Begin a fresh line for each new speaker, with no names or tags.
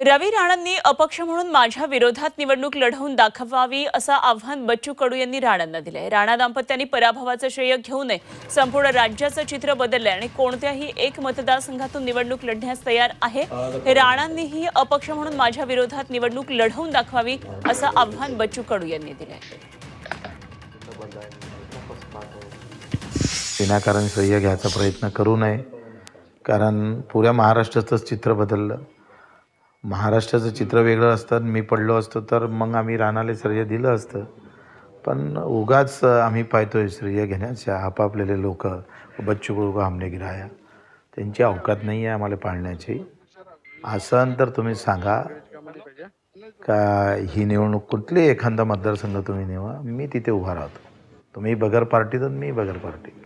रवी राणांनी अपक्ष म्हणून माझ्या विरोधात निवडणूक लढवून दाखवावी असं आव्हान बच्चू कडू यांनी राणांना दिलंय. राणा दाम्पत्यांनी पराभवाचं श्रेय घेऊ नये. संपूर्ण राज्याचं चित्र बदललंय आणि कोणत्याही एक मतदारसंघातून निवडणूक लढण्यास तयार आहे. राणांनीही अपक्ष म्हणून माझ्या विरोधात निवडणूक लढवून दाखवावी असं आव्हान बच्चू कडू यांनी दिलंय.
विनाकारण श्रेय घ्यायचा प्रयत्न करू नये. कारण पुऱ्या महाराष्ट्राचंच चित्र बदललं. महाराष्ट्राचं चित्र वेगळं असतं आणि मी पडलो असतो तर मग आम्ही राणाले श्रेय दिलं असतं. पण उगाच आम्ही पाहतोय श्रेय घेण्याच्या आपापलेले लोक बच्चू कडू का हमने गिराया. त्यांची अवकात नाही आहे आम्हाला पाळण्याची. असं तर तुम्ही सांगा. का ही निवडणूक कुठली एखादा मतदारसंघ तुम्ही निवा? मी तिथे उभा राहतो. तुम्ही बगर पार्टी तर मी बगर पार्टी.